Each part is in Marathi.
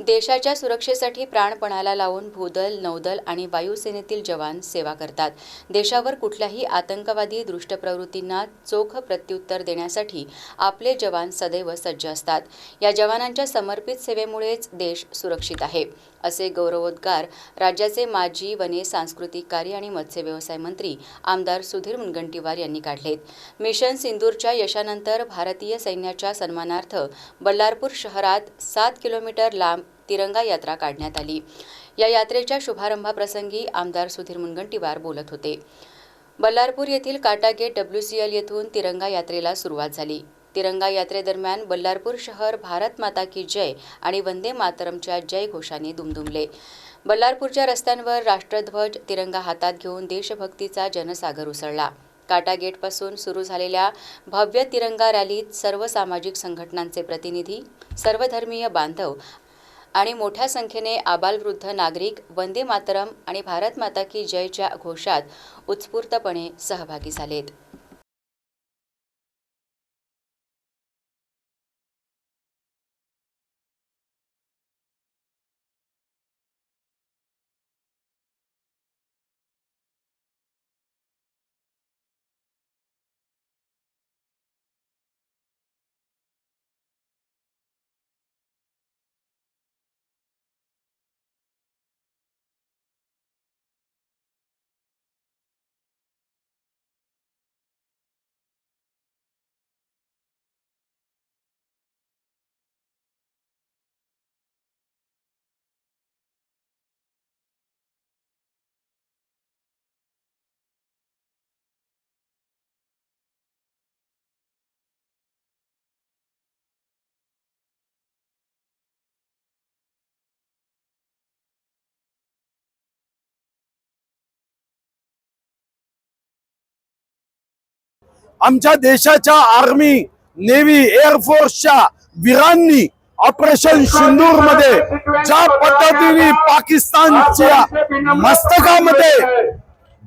देशाच्या सुरक्षेसाठी प्राणपणाला लावून भूदल नौदल आणि वायुसेनेतील जवान सेवा करतात. देशावर कुठल्याही आतंकवादी दृष्टप्रवृत्तींना चोख प्रत्युत्तर देण्यासाठी आपले जवान सदैव सज्ज असतात. या जवानांच्या समर्पित सेवेमुळेच देश सुरक्षित आहे असे गौरवोद्गार राज्याचे माजी वने सांस्कृतिक कार्य आणि मत्स्य व्यवसाय मंत्री आमदार सुधीर मुनगंटीवार यांनी काढलेत. मिशन सिंदूरच्या यशानंतर भारतीय सैन्याच्या सन्मानार्थ बल्लारपूर शहरात सात किलोमीटर लांब तिरंगा यात्रा काढण्यात आली. या यात्रेच्या शुभारंभाप्रसंगी आमदार सुधीर मुनगंटीवार बोलत होते. बल्लारपूर येथील काटा गेट डब्ल्यूसीएल येथून तिरंगा यात्रेला सुरुवात झाली. तिरंगा यात्रेदरम्यान बल्लारपूर शहर भारत माता की जय आणि वंदे मातरमच्या जय घोषाने दुमदुमले. बल्लारपूरच्या रस्त्यांवर राष्ट्रध्वज तिरंगा हातात घेऊन देशभक्तीचा जनसागर उसळला. काटा गेटपासून सुरू झालेल्या भव्य तिरंगा रॅलीत सर्व सामाजिक संघटनांचे प्रतिनिधी सर्वधर्मीय बांधव आणि मोठ्या संख्येने आबालवृद्ध नागरिक वंदे मातरम आणि भारत माता की जयच्या घोषात उत्स्फूर्तपणे सहभागी झालेत. आमच्या देशाच्या आर्मी नेव्ही एअरफोर्सच्या वीरांनी ऑपरेशन सिंदूरमध्ये ज्या पद्धतीने पाकिस्तानच्या मस्तकामध्ये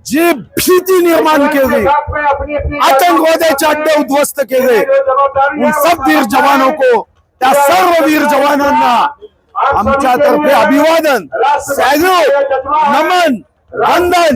जी भीती निर्माण केली आतंकवाद्याचे अड्डे उद्ध्वस्त केले उन सब वीर जवानों को त्या सर्व वीर जवानांना आमच्यातर्फे अभिवादन सॅल्यूट नमन वंदन.